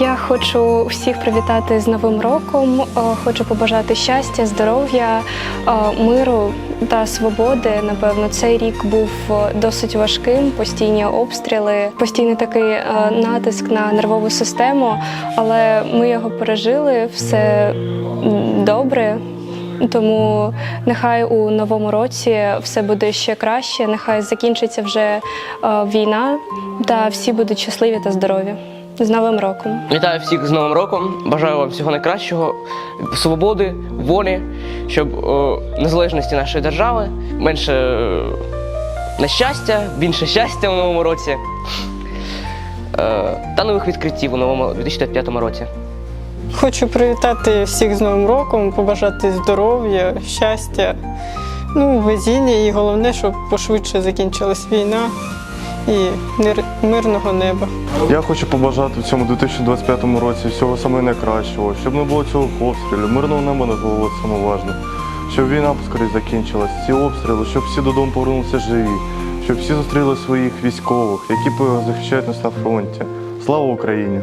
Я хочу всіх привітати з Новим роком. Е, Хочу побажати щастя, здоров'я, е, миру та свободи. Напевно, цей рік був е, досить важким. Постійні обстріли, постійний такий натиск на нервову систему. Але ми його пережили. Все добре. Тому нехай у новому році все буде ще краще. Нехай закінчиться вже е, війна, та всі будуть щасливі та здорові. З Новим роком! Вітаю всіх з Новим роком. Бажаю вам всього найкращого, свободи, волі, щоб о, незалежності нашої держави, менше е, нещастя, більше щастя у новому році е, та нових відкриттів у новому 2005 році. Хочу привітати всіх з Новим роком, побажати здоров'я, щастя, ну, везіння і головне, щоб пошвидше закінчилась війна і мирного неба. Я хочу побажати в цьому 2025 році всього саме найкращого, щоб не було цього обстрілів, мирного неба над головою саме важливо, щоб війна поскоріше закінчилась, ці обстріли, щоб всі додому повернулися живі, щоб всі зустріли своїх військових, які захищають нас на фронті. Слава Україні!